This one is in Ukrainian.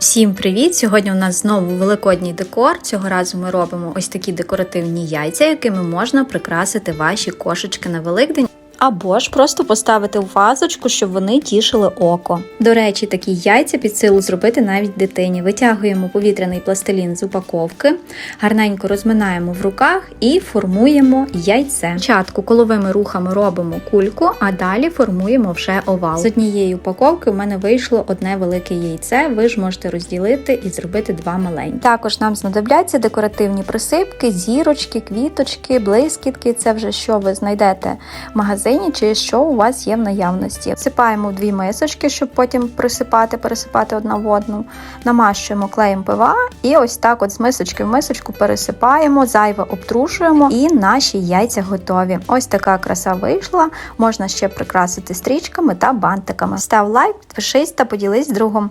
Всім привіт! Сьогодні у нас знову великодній декор. Цього разу ми робимо ось такі декоративні яйця, якими можна прикрасити ваші кошечки на Великдень. Або ж просто поставити в вазочку, щоб вони тішили око. До речі, такі яйця під силу зробити навіть дитині. Витягуємо повітряний пластилін з упаковки, гарненько розминаємо в руках і формуємо яйце. Спочатку коловими рухами робимо кульку, а далі формуємо вже овал. З однієї упаковки у мене вийшло одне велике яйце. Ви ж можете розділити і зробити два маленькі. Також нам знадобляться декоративні присипки, зірочки, квіточки, блискітки. Це вже що ви знайдете в магазині чи що у вас є в наявності. Всипаємо в дві мисочки, щоб потім присипати, пересипати одна в одну. Намащуємо клеєм пива і ось так от з мисочки в мисочку пересипаємо, зайве обтрушуємо і наші яйця готові. Ось така краса вийшла. Можна ще прикрасити стрічками та бантиками. Став лайк, підпишись та поділись з другом.